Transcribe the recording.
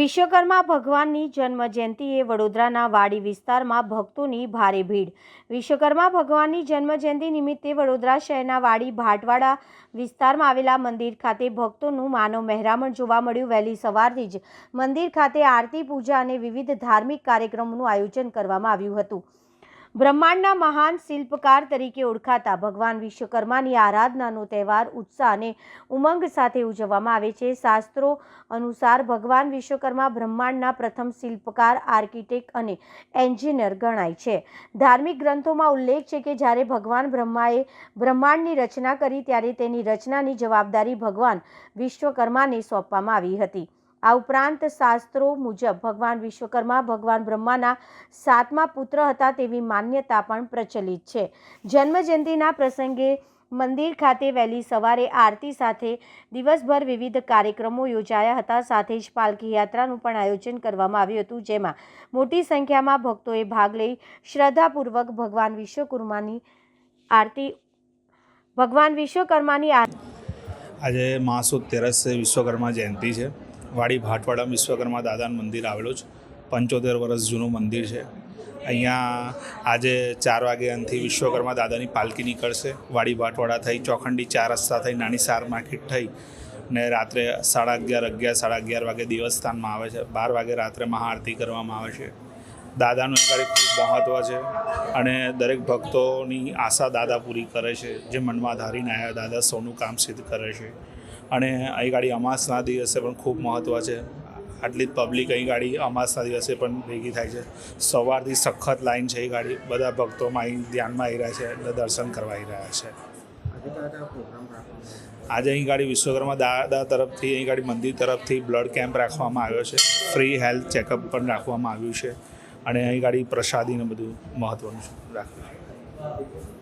વિશ્વકર્મા ભગવાનની જન્મ જયંતિએ વડોદરાના વાડી વિસ્તારમાં ભક્તોની ભારે ભીડ. વિશ્વકર્મા ભગવાનની જન્મ જયંતિ નિમિત્તે વડોદરા શહેરના વાડી ભાટવાડા વિસ્તારમાં આવેલા મંદિર ખાતે ભક્તોનું માનવ મહેરામણ જોવા મળ્યું. વહેલી સવારથી જ મંદિર ખાતે આરતી પૂજા અને વિવિધ ધાર્મિક કાર્યક્રમોનું આયોજન કરવામાં આવ્યું હતું. બ્રહ્માંડના મહાન શિલ્પકાર તરીકે ઓળખાતા ભગવાન વિશ્વકર્માની આરાધનાનો તહેવાર ઉત્સાહ અને ઉમંગ સાથે ઉજવવામાં આવે છે. શાસ્ત્રો અનુસાર ભગવાન વિશ્વકર્મા બ્રહ્માંડના પ્રથમ શિલ્પકાર, આર્કિટેક્ટ અને એન્જિનિયર ગણાય છે. ધાર્મિક ગ્રંથોમાં ઉલ્લેખ છે કે જ્યારે ભગવાન બ્રહ્માએ બ્રહ્માંડની રચના કરી, ત્યારે તેની રચનાની જવાબદારી ભગવાન વિશ્વકર્માને સોંપવામાં આવી હતી. આ ઉપરાંત શાસ્ત્રો મુજબ ભગવાન વિશ્વકર્મા, ભગવાન બ્રહ્માના સાતમા પુત્ર હતા તેવી માન્યતા પણ પ્રચલિત છે. જન્મજયંતિના પ્રસંગે મંદિર ખાતે વહેલી સવારે આરતી સાથે દિવસભર વિવિધ કાર્યક્રમો યોજાયા હતા. સાથે જ પાલખી યાત્રાનું પણ આયોજન કરવામાં આવ્યું હતું, જેમાં મોટી સંખ્યામાં ભક્તોએ ભાગ લઈ શ્રદ્ધાપૂર્વક ભગવાન વિશ્વકર્માની આરતી, ભગવાન વિશ્વકર્માની આરતી આજે મહાસુદ તેરસ વિશ્વકર્મા જયંતિ છે. વાડી ભાટવાડા વિશ્વકર્મા દાદાનું મંદિર આવેલું છે. પંચોતેર વર્ષ જૂનું મંદિર છે. અહીંયા આજે ચાર વાગે અંતથી વિશ્વકર્મા દાદાની પાલકી નીકળશે. વાડી ભાટવાડા થઈ, ચોખંડી ચાર રસ્તા થઈ, નાની સાર માર્કેટ થઈ ને રાત્રે સાડા અગિયાર અગિયાર, સાડા અગિયાર વાગે દેવસ્થાનમાં આવે છે. બાર વાગે રાત્રે મહાઆરતી કરવામાં આવે છે. દાદાનું એ ખૂબ મહત્ત્વ છે અને દરેક ભક્તોની આશા દાદા પૂરી કરે છે. જે મનમાં ધારીને આવ્યા, દાદા સૌનું કામ સિદ્ધ કરે છે. અને અહીં ગાડી અમાસના દિવસે પણ ખૂબ મહત્ત્વ છે. આટલી જ પબ્લિક અહીં ગાડી અમાસના દિવસે પણ ભેગી થાય છે. સવારથી સખત લાઈન છે એ ગાડી. બધા ભક્તોમાં અહીં ધ્યાનમાં આવી રહ્યા છે એટલે દર્શન કરવા આવી રહ્યા છે. આજે અહીં ગાડી વિશ્વકર્મા દાદા તરફથી, અહીં ગાડી મંદિર તરફથી બ્લડ કેમ્પ રાખવામાં આવ્યો છે. ફ્રી હેલ્થ ચેકઅપ પણ રાખવામાં આવ્યું છે. અને અહીં ગાડી પ્રસાદીને બધું મહત્ત્વનું રાખ્યું છે.